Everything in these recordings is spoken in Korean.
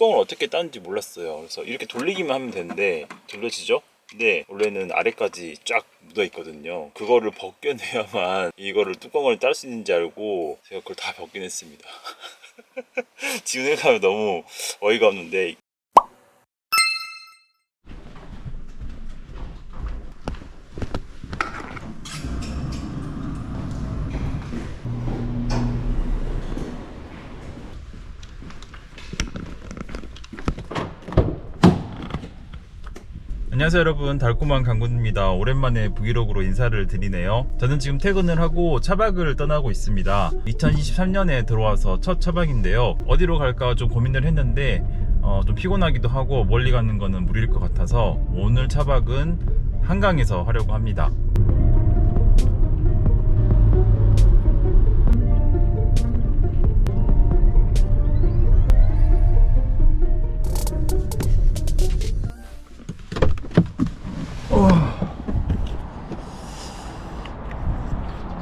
뚜껑을 어떻게 따는지 몰랐어요. 그래서 이렇게 돌리기만 하면 되는데 돌려지죠? 근데 원래는 아래까지 쫙 묻어 있거든요. 그거를 벗겨내야만 이거를 뚜껑을 딸 수 있는지 알고 제가 그걸 다 벗겨냈습니다. 지금 생각하면 너무 어이가 없는데 안녕하세요 여러분. 달콤한 강군입니다. 오랜만에 브이로그로 인사를 드리네요. 저는 지금 퇴근을 하고 차박을 떠나고 있습니다. 2023년에 들어와서 첫 차박인데요. 어디로 갈까 좀 고민을 했는데 어, 좀 피곤하기도 하고 멀리 가는 거는 무리일 것 같아서 오늘 차박은 한강에서 하려고 합니다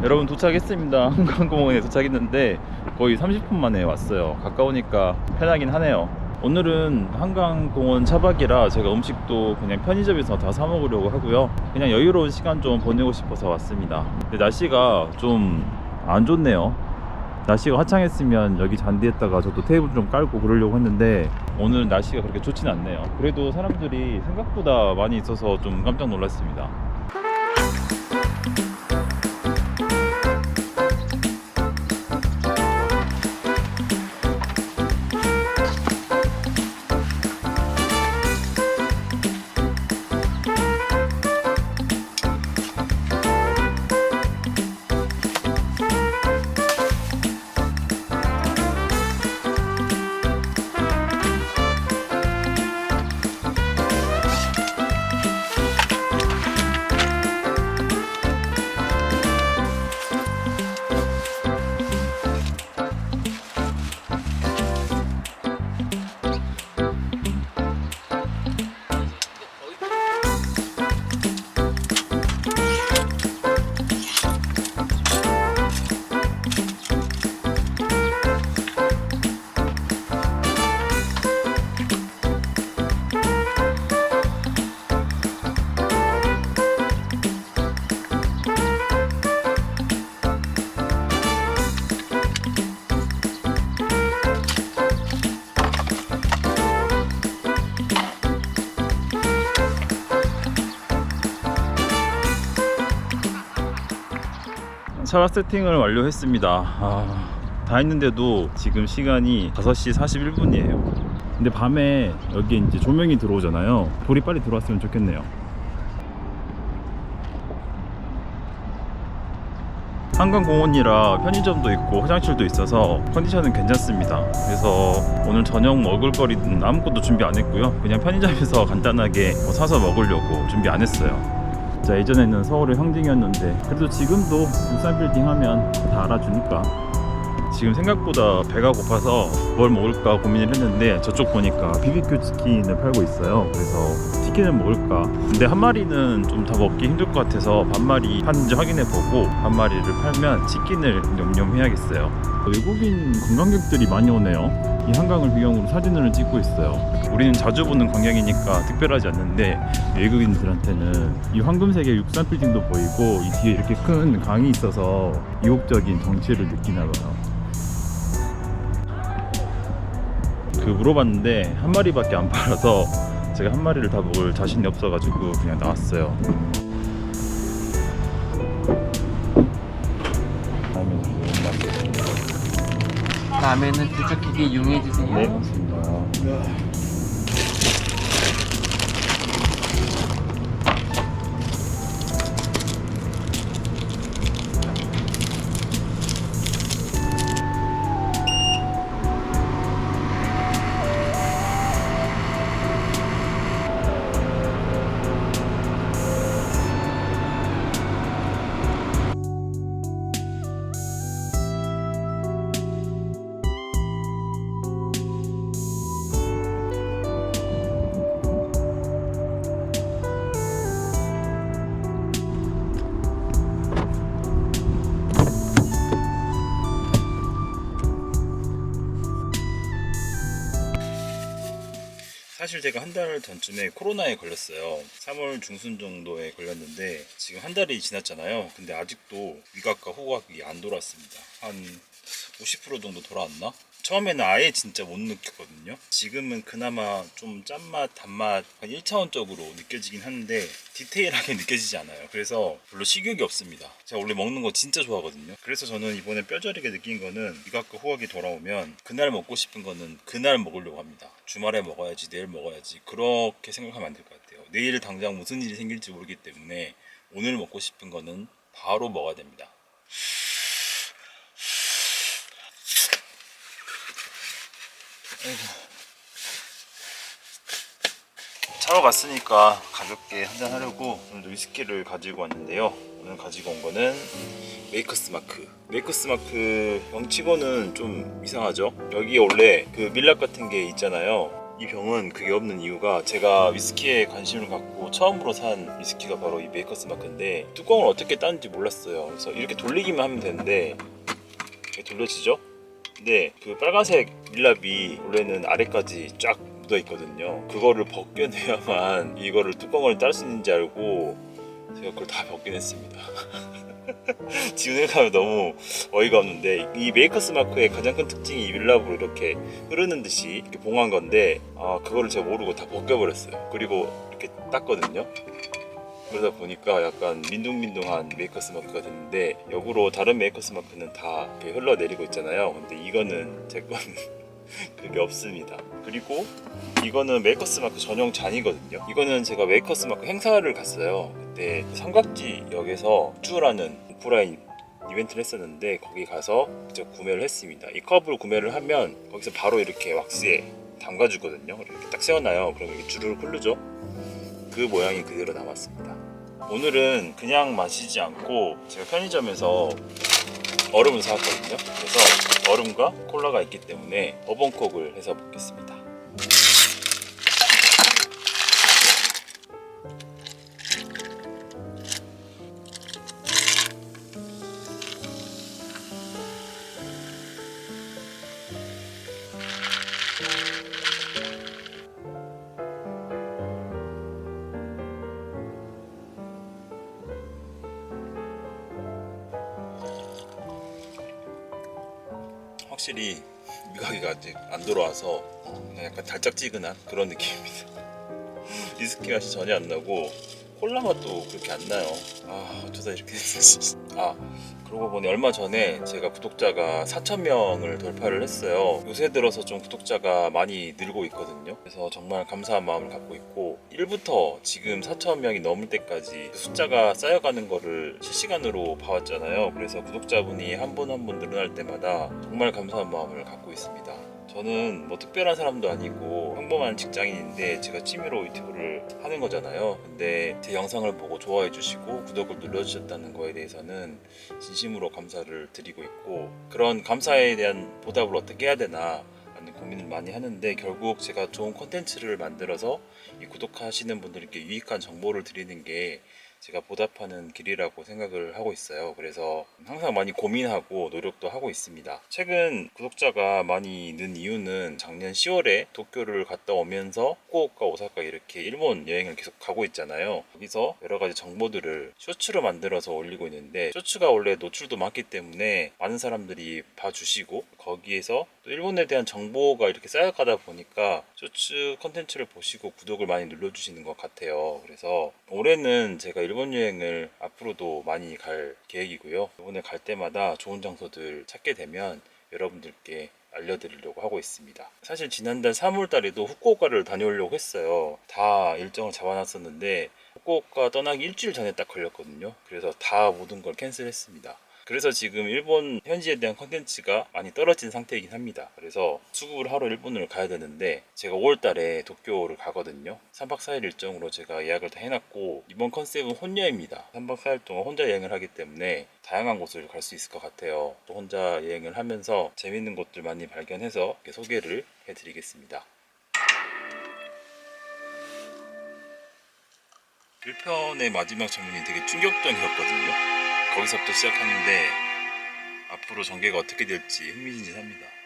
여러분 도착했습니다. 한강공원에 도착했는데 거의 30분 만에 왔어요. 가까우니까 편하긴 하네요. 오늘은 한강공원 차박이라 제가 음식도 그냥 편의점에서 다 사 먹으려고 하고요. 그냥 여유로운 시간 좀 보내고 싶어서 왔습니다. 근데 날씨가 좀 안 좋네요. 날씨가 화창했으면 여기 잔디에다가 저도 테이블 좀 깔고 그러려고 했는데 오늘 날씨가 그렇게 좋진 않네요. 그래도 사람들이 생각보다 많이 있어서 좀 깜짝 놀랐습니다. 차박 세팅을 완료했습니다. 아, 다 했는데도 지금 시간이 5시 41분이에요. 근데 밤에 여기 이제 조명이 들어오잖아요. 불이 빨리 들어왔으면 좋겠네요. 한강공원이라 편의점도 있고 화장실도 있어서 컨디션은 괜찮습니다. 그래서 오늘 저녁 먹을 거리는 아무것도 준비 안 했고요. 그냥 편의점에서 간단하게 뭐 사서 먹으려고 준비 안 했어요. 자 예전에는 서울의 상징이었는데 그래도 지금도 울산 빌딩 하면 다 알아주니까. 지금 생각보다 배가 고파서 뭘 먹을까 고민을 했는데 저쪽 보니까 BBQ 치킨을 팔고 있어요. 그래서 치킨을 먹을까? 근데 한 마리는 좀더 먹기 힘들 것 같아서 반 마리 파는지 확인해 보고 한 마리를 팔면 치킨을 염염해야겠어요. 외국인 관광객들이 많이 오네요. 이 한강을 배경으로 사진을 찍고 있어요. 우리는 자주 보는 광경이니까 특별하지 않는데 외국인들한테는 이 황금색의 육산 빌딩도 보이고 이 뒤에 이렇게 큰 강이 있어서 이국적인 정취를 느끼나 봐요. 그 물어봤는데 한 마리밖에 안 팔아서 제가 한 마리를 다 먹을 자신이 없어가지고 그냥 나왔어요. 다음에는 두둑히게 이용해 주세요. 네, 맞습니다. 사실 제가 한 달 전쯤에 코로나에 걸렸어요. 3월 중순 정도에 걸렸는데 지금 한 달이 지났잖아요. 근데 아직도 위각과 호각이 안 돌아왔습니다. 한 50% 정도 돌아왔나? 처음에는 아예 진짜 못 느꼈거든요. 지금은 그나마 좀 짠맛, 단맛, 1차원적으로 느껴지긴 하는데 디테일하게 느껴지지 않아요. 그래서 별로 식욕이 없습니다. 제가 원래 먹는 거 진짜 좋아하거든요. 그래서 저는 이번에 뼈저리게 느낀 거는 위각과 호각이 돌아오면 그날 먹고 싶은 거는 그날 먹으려고 합니다. 주말에 먹어야지, 내일 먹어야지. 그렇게 생각하면 안 될 것 같아요. 내일 당장 무슨 일이 생길지 모르기 때문에 오늘 먹고 싶은 거는 바로 먹어야 됩니다. 차로 갔으니까 가볍게 한잔 하려고 오늘도 위스키를 가지고 왔는데요. 오늘 가지고 온 거는 메이커스 마크. 메이커스 마크 병치고는 좀 이상하죠. 여기에 원래 그 밀랍 같은 게 있잖아요. 이 병은 그게 없는 이유가 제가 위스키에 관심을 갖고 처음으로 산 위스키가 바로 이 메이커스 마크인데 뚜껑을 어떻게 따는지 몰랐어요. 그래서 이렇게 돌리기만 하면 되는데 이렇게 돌려지죠? 근데 그 빨간색 밀랍이 원래는 아래까지 쫙 묻어 있거든요. 그거를 벗겨내야만 이거를 뚜껑을 딸 수 있는지 알고 제가 그걸 다 벗겨냈습니다. 지금 생각하면 너무 어이가 없는데 이 메이커스 마크의 가장 큰 특징이 이 밀랍으로 이렇게 흐르는 듯이 이렇게 봉한 건데 아 그거를 제가 모르고 다 벗겨버렸어요. 그리고 이렇게 땄거든요. 그러다 보니까 약간 민둥민둥한 메이커스 마크가 됐는데 역으로 다른 메이커스 마크는 다 이렇게 흘러내리고 있잖아요. 근데 이거는 제 거는 그게 없습니다. 그리고 이거는 메이커스 마크 전용 잔이거든요. 이거는 제가 메이커스 마크 행사를 갔어요. 그때 삼각지역에서 쭈라는 오프라인 이벤트를 했었는데 거기 가서 직접 구매를 했습니다. 이 컵을 구매를 하면 거기서 바로 이렇게 왁스에 담가주거든요. 이렇게 딱 세워놔요. 그러면 이게 주르륵 흐르죠. 그 모양이 그대로 남았습니다. 오늘은 그냥 마시지 않고 제가 편의점에서 얼음을 사왔거든요. 그래서 얼음과 콜라가 있기 때문에 버번콕을 해서 먹겠습니다. 확실히 미각이가 아직 안 돌아와서 그냥 약간 달짝지근한 그런 느낌입니다. 위스키 맛이 전혀 안 나고 콜라 맛도 그렇게 안 나요. 아 어쩌다 이렇게 됐지. 아 그러고 보니 얼마 전에 제가 구독자가 4천 명을 돌파를 했어요. 요새 들어서 좀 구독자가 많이 늘고 있거든요. 그래서 정말 감사한 마음을 갖고 있고 1부터 지금 4천 명이 넘을 때까지 그 숫자가 쌓여가는 거를 실시간으로 봐왔잖아요. 그래서 구독자분이 한 분 한 분 늘어날 때마다 정말 감사한 마음을 갖고 있습니다. 저는 뭐 특별한 사람도 아니고 평범한 직장인인데 제가 취미로 유튜브를 하는 거잖아요. 근데 제 영상을 보고 좋아해 주시고 구독을 눌러 주셨다는 거에 대해서는 진심으로 감사를 드리고 있고 그런 감사에 대한 보답을 어떻게 해야 되나 라는 고민을 많이 하는데 결국 제가 좋은 콘텐츠를 만들어서 이 구독하시는 분들께 유익한 정보를 드리는 게 제가 보답하는 길이라고 생각을 하고 있어요. 그래서 항상 많이 고민하고 노력도 하고 있습니다. 최근 구독자가 많이 는 이유는 작년 10월에 도쿄를 갔다 오면서 후쿠오카, 오사카 이렇게 일본 여행을 계속 가고 있잖아요. 거기서 여러 가지 정보들을 쇼츠로 만들어서 올리고 있는데 쇼츠가 원래 노출도 많기 때문에 많은 사람들이 봐주시고 거기에서 또 일본에 대한 정보가 이렇게 쌓여가다 보니까 쇼츠 컨텐츠를 보시고 구독을 많이 눌러주시는 것 같아요. 그래서 올해는 제가 일본 여행을 앞으로도 많이 갈 계획이고요. 이번에 갈 때마다 좋은 장소들 찾게 되면 여러분들께 알려드리려고 하고 있습니다. 사실 지난달 3월 달에도 후쿠오카를 다녀오려고 했어요. 다 일정을 잡아놨었는데 후쿠오카 떠나기 일주일 전에 딱 걸렸거든요. 그래서 다 모든 걸 캔슬했습니다. 그래서 지금 일본 현지에 대한 컨텐츠가 많이 떨어진 상태이긴 합니다. 그래서 수급을 하러 일본을 가야 되는데 제가 5월 달에 도쿄를 가거든요. 3박 4일 일정으로 제가 예약을 다 해놨고 이번 컨셉은 혼여입니다. 3박 4일 동안 혼자 여행을 하기 때문에 다양한 곳을 갈 수 있을 것 같아요. 또 혼자 여행을 하면서 재밌는 곳들 많이 발견해서 소개를 해드리겠습니다. 1편의 마지막 장면이 되게 충격적이었거든요. 거기서부터 시작하는데 앞으로 전개가 어떻게 될지 흥미진진합니다.